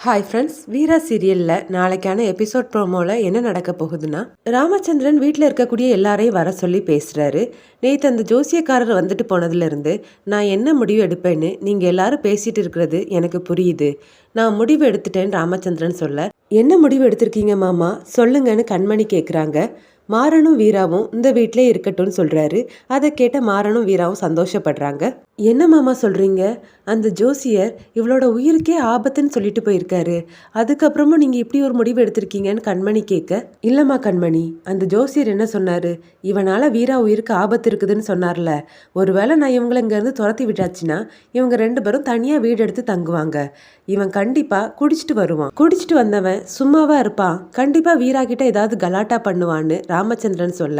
Hi friends வீரா சீரியலில் நாளைக்கான episode ப்ரோமோவில் என்ன நடக்க போகுதுன்னா ராமச்சந்திரன் வீட்டில் இருக்கக்கூடிய எல்லாரையும் வர சொல்லி பேசுகிறாரு நேற்று அந்த ஜோசியக்காரர் வந்துட்டு போனதுலேருந்து நான் என்ன முடிவு எடுப்பேன்னு நீங்கள் எல்லாரும் பேசிகிட்டு இருக்கிறது எனக்கு புரியுது. நான் முடிவு எடுத்துட்டேன்னு ராமச்சந்திரன் சொல்ல என்ன முடிவு எடுத்திருக்கீங்க மாமா? சொல்லுங்கன்னு கண்மணி கேட்குறாங்க மாறனும் வீராவும் இந்த வீட்டிலே இருக்கட்டும்னு சொல்கிறாரு அதை கேட்ட மாறனும் வீராவும் சந்தோஷப்படுறாங்க. என்ன மாமா சொல்கிறீங்க அந்த ஜோசியர் இவளோட உயிருக்கே ஆபத்துன்னு சொல்லிட்டு போயிருக்காரு. அதுக்கப்புறமும் நீங்கள் இப்படி ஒரு முடிவு எடுத்திருக்கீங்கன்னு கண்மணி கேட்க இல்லைம்மா கண்மணி அந்த ஜோசியர் என்ன சொன்னார்? இவனால் வீரா உயிருக்கு ஆபத்து இருக்குதுன்னு சொன்னார்ல. ஒருவேளை நான் இவங்களை இங்கேருந்து துரத்தி விட்டாச்சுன்னா இவங்க ரெண்டு பேரும் தனியாக வீடு எடுத்து தங்குவாங்க. இவன் கண்டிப்பாக குடிச்சிட்டு வருவான். குடிச்சிட்டு வந்தவன் சும்மாவாக இருப்பான். கண்டிப்பாக வீரா கிட்ட ஏதாவது கலாட்டா பண்ணுவான்னு ராமச்சந்திரன் சொல்ல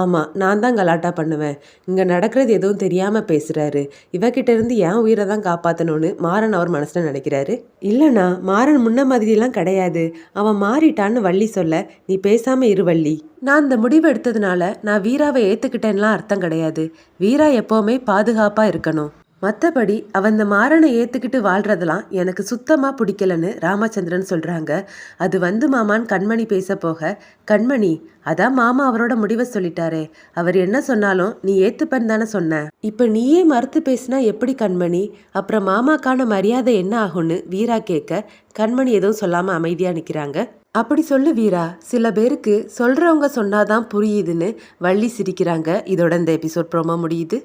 ஆமாம் நான் தான் கலாட்டா பண்ணுவேன். இங்கே நடக்கிறது எதுவும் தெரியாமல் பேசுகிறாரு இவகிட்ட இருந்து என் உயிரை தான் காப்பாற்றணும்னு மாறன் அவர் மனசில் நினைக்கிறாரு. இல்லைண்ணா மாறன் முன்ன மாதிரிலாம் கிடையாது. அவன் மாறிட்டான்னு வள்ளி சொல்ல நீ பேசாமல் இரு வள்ளி. நான் இந்த முடிவு எடுத்ததுனால நான் வீராவை ஏற்றுக்கிட்டேன்லாம் அர்த்தம் கிடையாது. வீரா எப்போவுமே பாதுகாப்பாக இருக்கணும். மற்றபடி அவன் இந்த மாறனை ஏற்றுக்கிட்டு வாழ்றதெல்லாம் எனக்கு சுத்தமாக பிடிக்கலன்னு ராமச்சந்திரன் சொல்கிறாங்க அது வந்து மாமான்னு கண்மணி பேச போக கண்மணி அதான் மாமா அவரோட முடிவை சொல்லிட்டாரே. அவர் என்ன சொன்னாலும் நீ ஏற்றுப்பன்னு தானே சொன்ன. இப்போ நீயே மறுத்து பேசினா எப்படி கண்மணி? அப்புறம் மாமாக்கான மரியாதை என்ன ஆகும்னு வீரா கேட்க கண்மணி எதுவும் சொல்லாமல் அமைதியாக நிற்கிறாங்க அப்படி சொல்லு வீரா. சில பேருக்கு சொல்கிறவங்க சொன்னாதான் புரியுதுன்னு வள்ளி சிரிக்கிறாங்க. இதோட இந்த எபிசோட் ப்ரோமோ முடியுது.